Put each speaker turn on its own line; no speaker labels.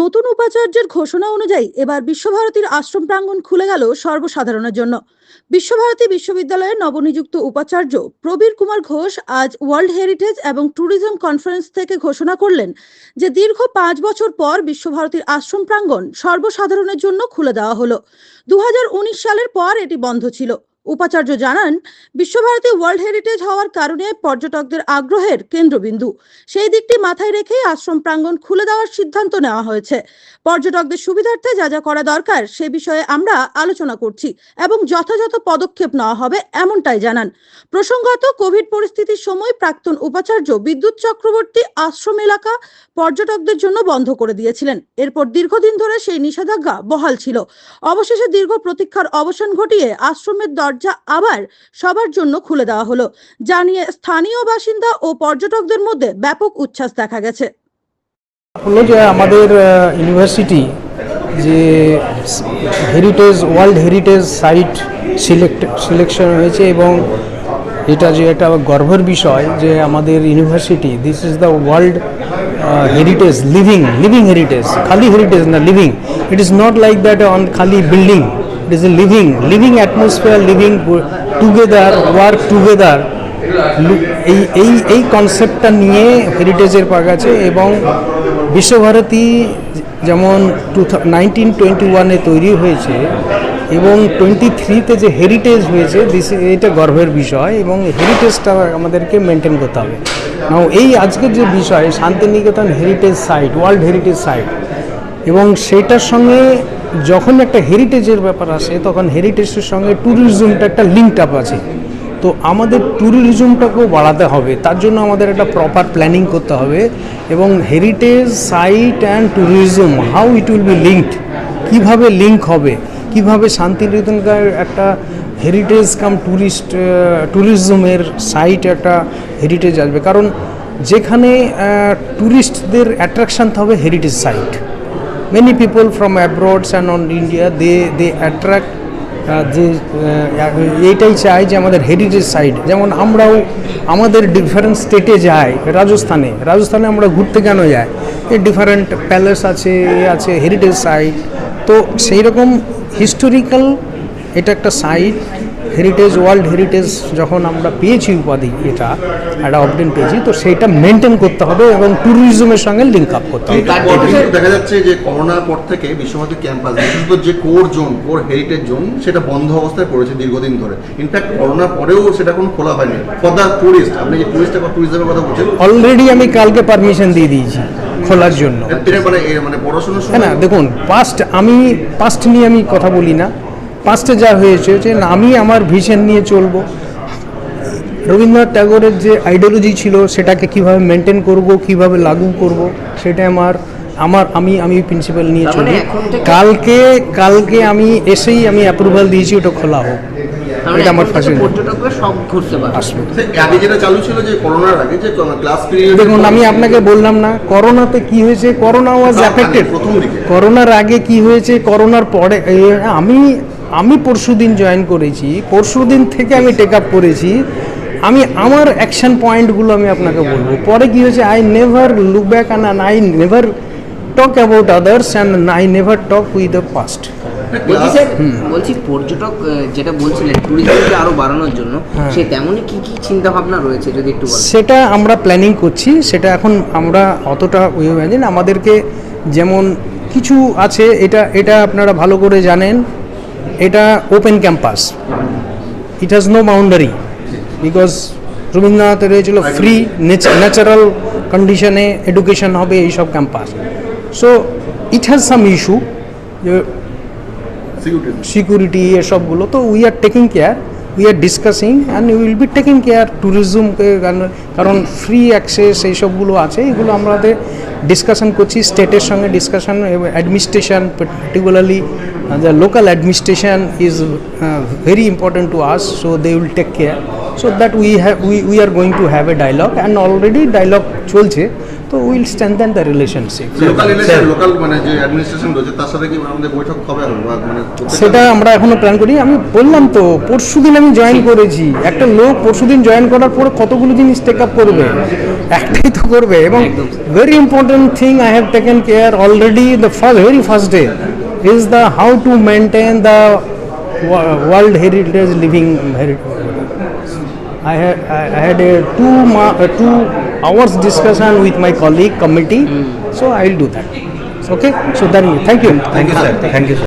নতুন উপাচার্যের ঘোষণা অনুযায়ী এবার বিশ্বভারতীর আশ্রম প্রাঙ্গণ খুলে গেল সর্বসাধারণের জন্য। বিশ্বভারতী বিশ্ববিদ্যালয়ের নবনিযুক্ত উপাচার্য প্রবীর কুমার ঘোষ আজ ওয়ার্ল্ড হেরিটেজ এবং ট্যুরিজম কনফারেন্স থেকে ঘোষণা করলেন যে দীর্ঘ পাঁচ বছর পর বিশ্বভারতীর আশ্রম প্রাঙ্গণ সর্বসাধারণের জন্য খুলে দেওয়া হলো। দু হাজার উনিশ সালের পর এটি বন্ধ ছিল। উপাচার্য জানান, বিশ্বভারতী ওয়ার্ল্ড হেরিটেজ হওয়ার কারণে পর্যটকদের আগ্রহের কেন্দ্রবিন্দু। সেই দিকটি মাথায় রেখেই আশ্রম প্রাঙ্গণ খুলে দেওয়ার সিদ্ধান্ত নেওয়া হয়েছে। পর্যটকদের সুবিধার্থে যা যা করা দরকার সে বিষয়ে আমরা আলোচনা করছি এবং যথাযথ পদক্ষেপ নেওয়া হবে এমনটাই জানান। প্রসঙ্গত, কোভিড পরিস্থিতির সময় প্রাক্তন উপাচার্য বিদ্যুৎ চক্রবর্তী আশ্রম এলাকা পর্যটকদের জন্য বন্ধ করে দিয়েছিলেন। এরপর দীর্ঘদিন ধরে সেই নিষেধাজ্ঞা বহাল ছিল। অবশেষে দীর্ঘ প্রতীক্ষার অবসান ঘটিয়ে আশ্রমের দরজা আবার সবার জন্য খুলে দেওয়া হলো। যা নিয়ে স্থানীয় বাসিন্দা ও পর্যটকদের মধ্যে ব্যাপক উচ্ছ্বাস দেখা গেছে।
আমাদের ইউনিভার্সিটি যে heritage world heritage site select selection হয়েছে এবং এটা যে একটা গর্বের বিষয় যে আমাদের university this is the world heritage living living heritage খালি হেরিটেজ না living it is not like that on খালি building it is a living living atmosphere living together work together এই এই এই কনসেপ্টটা নিয়ে হেরিটেজের পাক আছে এবং বিশ্বভারতী যেমন টু নাইনটিন টোয়েন্টি ওয়ানে তৈরি হয়েছে এবং টোয়েন্টি থ্রিতে যে হেরিটেজ হয়েছে দিস এটা গর্বের বিষয় এবং হেরিটেজটা আমাদেরকে মেনটেন করতে হবে। নাও এই আজকের যে বিষয়, Santiniketan heritage site world heritage site এবং সেটার সঙ্গে যখন একটা হেরিটেজের ব্যাপার আসে, তখন হেরিটেজের সঙ্গে ট্যুরিজমটা একটা লিঙ্কড আপ আছে। তো আমাদের ট্যুরিজমটাকেও বাড়াতে হবে। তার জন্য আমাদের একটা প্রপার প্ল্যানিং করতে হবে এবং heritage site and tourism how it will be linked কীভাবে লিঙ্ক হবে? কীভাবে শান্তিনিকেতনকার একটা হেরিটেজ কাম ট্যুরিস্ট ট্যুরিজমের সাইট একটা হেরিটেজ আসবে? কারণ যেখানে ট্যুরিস্টদের অ্যাট্রাকশান হবে heritage site many people from abroads and on India they they attract যে আহ, এইটাই চাই যে আমাদের হেরিটেজ সাইট যেমন আমরাও আমাদের ডিফারেন্ট স্টেটে যাই রাজস্থানে। রাজস্থানে আমরা ঘুরতে কেন যাই? এই ডিফারেন্ট প্যালেস আছে আছে হেরিটেজ সাইট তো সেই রকম হিস্টোরিক্যাল এটা একটা সাইট হেরিটেজ ওয়ার্ল্ড হেরিটেজ যখন আমরা পেয়েছি উপাধি এটা একটা অবডেন পেয়েছি তো সেইটা মেনটেন করতে হবে এবং ট্যুরিজমের সঙ্গে লিঙ্ক আপ করতে হবে।
দেখা যাচ্ছে যে করোনার পর থেকে বিশ্বভারতী ক্যাম্পাস বিশেষত যে core zone core heritage zone সেটা বন্ধ অবস্থায় পড়েছে দীর্ঘদিন ধরে। ইনফ্যাক্ট করোনার পরেও সেটা কোনো খোলা হয়নি। ফর দ্য টুরিস্ট আপনি যে টুরিস্ট বা ট্যুরিজমের কথা বলছেন
অলরেডি আমি কালকে পারমিশন দিয়ে দিয়েছি খোলার জন্য।
মানে মানে
হ্যাঁ না দেখুন পাস্ট আমি পাস্ট নিয়ে আমি কথা বলি না। পাস্টে যা হয়েছে যে আমি আমার ভিশন নিয়ে চলবো। রবীন্দ্রনাথ ট্যাগোরের যে আইডিওলজি ছিল সেটাকে কীভাবে মেনটেন করব কীভাবে লাগু করব সেটা আমার আমার আমি আমি প্রিন্সিপাল নিয়ে
মানে
চলি। কালকে কালকে আমি এসেই আমি অ্যাপ্রুভাল দিয়েছি ওটা খোলা হোক।
মানে
এটা আমার
পারবে।
আসবে।
আগে যেটা চালু ছিল যে করোনার আগে যে ক্লাস পিরিয়ড
দেখুন আমি আপনাকে বললাম না করোনাতে কি হয়েছে? করোনা ওয়াজ অ্যাফেক্টেড করোনার আগে কি হয়েছে? করোনার পরে এ, আমি আমি পরশুদিন জয়েন করেছি পরশু দিন থেকে আমি টেক আপ করেছি। আমি আমার অ্যাকশন পয়েন্টগুলো আমি আপনাকে বলব। পরে কী হয়েছে I never look back and I never talk about others and I never talk with the past
বলছি স্যার বলছি পর্যটক যেটা বলছিলেন ট্যুরিজমকে আরও বাড়ানোর জন্য
হ্যাঁ।
সে তেমনই কি কি চিন্তা ভাবনা রয়েছে যদি একটু
সেটা আমরা প্ল্যানিং করছি সেটা এখন আমরা অতটা ইমাজিন আমাদেরকে যেমন কিছু আছে এটা এটা আপনারা ভালো করে জানেন। এটা open campus it has no boundary because রবীন্দ্রনাথের হয়েছিল ফ্রি ন্যাচারাল কন্ডিশনে এডুকেশন হবে এইসব campus so it has some issue security এসবগুলো তো we are taking care we are discussing and will be taking care ট্যুরিজমকে কারণ ফ্রি অ্যাক্সেস এইসবগুলো আছে এগুলো আমাদের ডিসকাশন করছি স্টেটের সঙ্গে discussion administration particularly the local administration is very important to us so they will take care so that we have we we are going to have a dialogue and already dialogue চলছে। তো will strengthen the relationship.
Local election local মানে যে administration রয়েছে তার সাথে কি আমাদের বৈঠক কবে মানে
সেটা আমরা এখনও প্ল্যান করি আমি বললাম তো পরশুদিন আমি জয়েন করেছি। একটা লোক পরশুদিন জয়েন করার পরে কতগুলো জিনিস টেক আপ করবে? একটাই তো করবে। এবং very important thing I have taken care already the first very first day is the how to maintain the world heritage living heritage I had, I had a two, ma- uh, two hours discussion with my colleague committee, so I'll do that. Okay, so then, thank you.
Thank you, sir.
Thank you, sir.